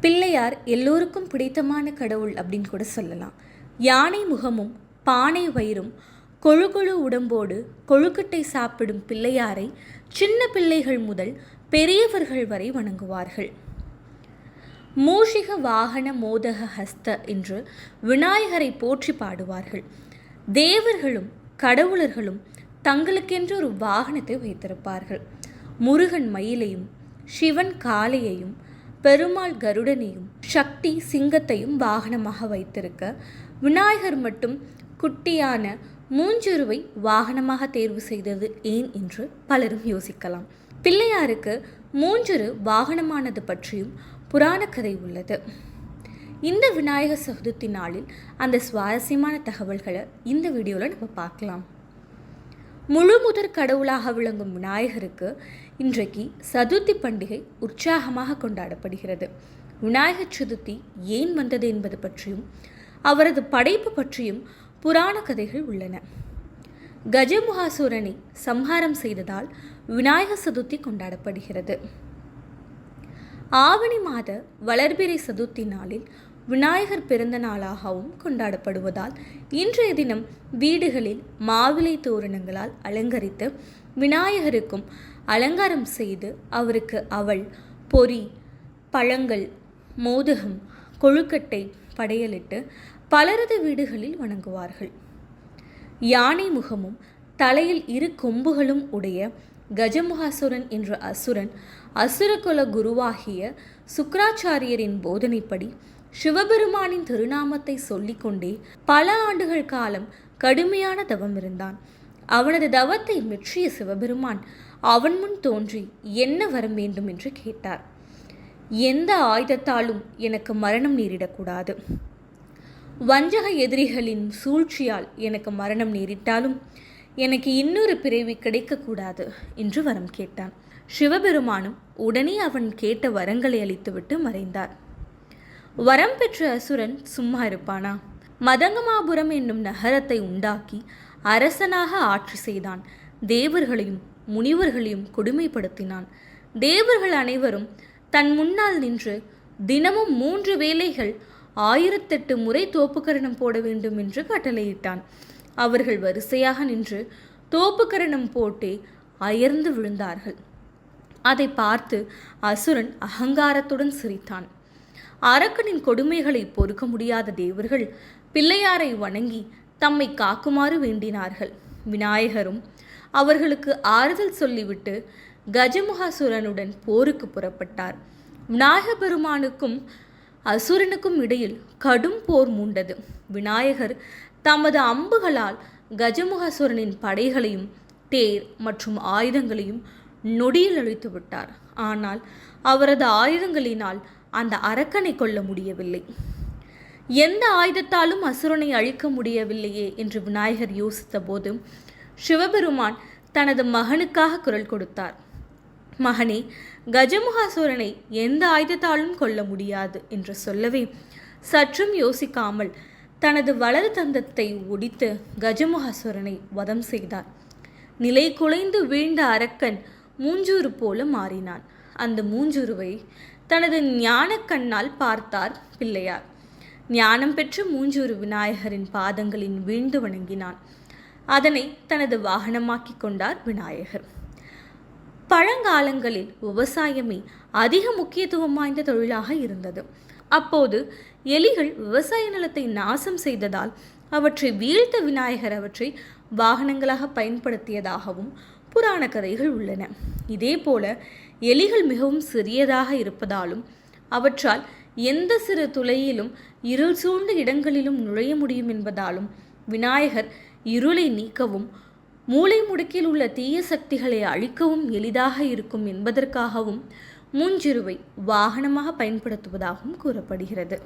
பிள்ளையார் எல்லோருக்கும் பிடித்தமான கடவுள் அப்படின்னு கூட சொல்லலாம். யானை முகமும் பானை வயிறும் கொழு கொழு உடம்போடு கொழுக்கட்டை சாப்பிடும் பிள்ளையாரை சின்ன பிள்ளைகள் முதல் பெரியவர்கள் வரை வணங்குவார்கள். மூஷிக வாகன மோதக ஹஸ்த என்று விநாயகரை போற்றி பாடுவார்கள். தேவர்களும் கடவுளர்களும் தங்களுக்கென்று ஒரு வாகனத்தை வைத்திருப்பார்கள். முருகன் மயிலையும் சிவன் காளையையும் பெருமாள் கருடனையும் சக்தி சிங்கத்தையும் வாகனமாக வைத்திருக்க விநாயகர் மட்டும் குட்டியான மூஞ்சுருவை வாகனமாக தேர்வு செய்தது ஏன் என்று பலரும் யோசிக்கலாம். பிள்ளையாருக்கு மூஞ்சுரு வாகனமானது பற்றியும் புராண கதை உள்ளது. இந்த விநாயகர் சதுர்த்தி நாளில் அந்த சுவாரஸ்யமான தகவல்களை இந்த வீடியோவில் நம்ம பார்க்கலாம். முழு முதற் கடவுளாக விளங்கும் விநாயகருக்கு இன்றைக்கு சதுர்த்தி பண்டிகை உற்சாகமாக கொண்டாடப்படுகிறது. விநாயகர் சதுர்த்தி ஏன் வந்தது என்பது பற்றியும் அவரது படைப்பு பற்றியும் புராண கதைகள் உள்ளன. கஜமுகாசுரனை சம்ஹாரம் செய்ததால் விநாயகர் சதுர்த்தி கொண்டாடப்படுகிறது. ஆவணி மாத வளர்பிறை சதுர்த்தி நாளில் விநாயகர் பிறந்த நாளாகவும் கொண்டாடப்படுவதால் இன்றைய தினம் வீடுகளில் மாவிலை தோரணங்களால் அலங்கரித்து விநாயகருக்கும் அலங்காரம் செய்து அவருக்கு அவள் பொறி பழங்கள் மோதகம் கொழுக்கட்டை படையலிட்டு பலரது வீடுகளில் வணங்குவார்கள். யானை முகமும் தலையில் இரு கொம்புகளும் உடைய கஜமுகாசுரன் என்ற அசுரன் அசுரகுல குருவாகிய சுக்கராச்சாரியரின் போதனைப்படி சிவபெருமானின் திருநாமத்தை சொல்லிக்கொண்டே பல ஆண்டுகள் காலம் கடுமையான தவம் இருந்தான். அவனது தவத்தை மெச்சிய சிவபெருமான் அவன் முன் தோன்றி என்ன வரம் வேண்டும் என்று கேட்டார். எந்த ஆயுதத்தாலும் எனக்கு மரணம் நேரிடக்கூடாது. வஞ்சக எதிரிகளின் சூழ்ச்சியால் எனக்கு மரணம் நேரிட்டாலும் எனக்கு இன்னொரு பிறவி கிடைக்கக்கூடாது என்று வரம் கேட்டான். சிவபெருமானும் உடனே அவன் கேட்ட வரங்களை அளித்துவிட்டு மறைந்தார். வரம் பெற்ற அசுரன் சும்மா இருப்பானா? மதங்கமாபுரம் என்னும் நகரத்தை உண்டாக்கி அரசனாக ஆட்சி செய்தான். தேவர்களையும் முனிவர்களையும் கொடுமைப்படுத்தினான். தேவர்கள் அனைவரும் தன் முன்னால் நின்று தினமும் மூன்று வேளைகள் ஆயிரத்தெட்டு முறை தோப்புக்கரணம் போட வேண்டும் என்று கட்டளையிட்டான். அவர்கள் வரிசையாக நின்று தோப்புக்கரணம் போட்டே அயர்ந்து விழுந்தார்கள். அதை பார்த்து அசுரன் அகங்காரத்துடன் சிரித்தான். அரக்கனின் கொடுமைகளை பொறுக்க முடியாத தேவர்கள் பிள்ளையாரை வணங்கி தம்மை காக்குமாறு வேண்டினார்கள். விநாயகரும் அவர்களுக்கு ஆறுதல் சொல்லிவிட்டு கஜமுகாசுரனுடன் போருக்கு புறப்பட்டார். விநாயக பெருமானுக்கும் அசுரனுக்கும் இடையில் கடும் போர் மூண்டது. விநாயகர் தமது அம்புகளால் கஜமுகாசுரனின் படைகளையும் தேர் மற்றும் ஆயுதங்களையும் நொடியில் அழித்து விட்டார் ஆனால் அவரது ஆயுதங்களினால் அந்த அரக்கனை கொல்ல முடியவில்லை. எந்த ஆயுதத்தாலும் அசுரனை அழிக்க முடியவில்லையே என்று விநாயகர் யோசித்த போது சிவபெருமான் தனது மகனுக்காக குரல் கொடுத்தார். மகனே கஜமுகாசுரனை எந்த ஆயுதத்தாலும் கொல்ல முடியாது என்று சொல்லவே சற்றும் யோசிக்காமல் தனது வலது தந்தத்தை ஒடித்து கஜமுகாசுரனை வதம் செய்தார். நிலை குலைந்து வீழ்ந்த அரக்கன் மூஞ்சூறு போல மாறினான். அந்த மூஞ்சுருவை தனது ஞான கண்ணால் பார்த்தார் பிள்ளையார். ஞானம் பெற்ற மூஞ்சூறு விநாயகரின் பாதங்களின் வீழ்ந்து வணங்கினான். அதனை தனது வாகனமாக்கி கொண்டார் விநாயகர். பழங்காலங்களில் விவசாயமே அதிக முக்கியத்துவம் வாய்ந்த தொழிலாக இருந்தது. அப்போது எலிகள் விவசாய நிலத்தை நாசம் செய்ததால் அவற்றை வீழ்த்த விநாயகர் அவற்றை வாகனங்களாக பயன்படுத்தியதாகவும் புராண கதைகள் உள்ளன. இதே போல எலிகள் மிகவும் சிறியதாக இருப்பதாலும் அவற்றால் எந்த சிறு துளையிலும் இருள் சூழ்ந்த இடங்களிலும் நுழைய முடியும் என்பதாலும் விநாயகர் இருளை நீக்கவும் மூளை முடுக்கில் உள்ள தீய சக்திகளை அழிக்கவும் எளிதாக இருக்கும் என்பதற்காகவும் மூஞ்சிருவை வாகனமாக பயன்படுத்துவதாகவும் கூறப்படுகிறது.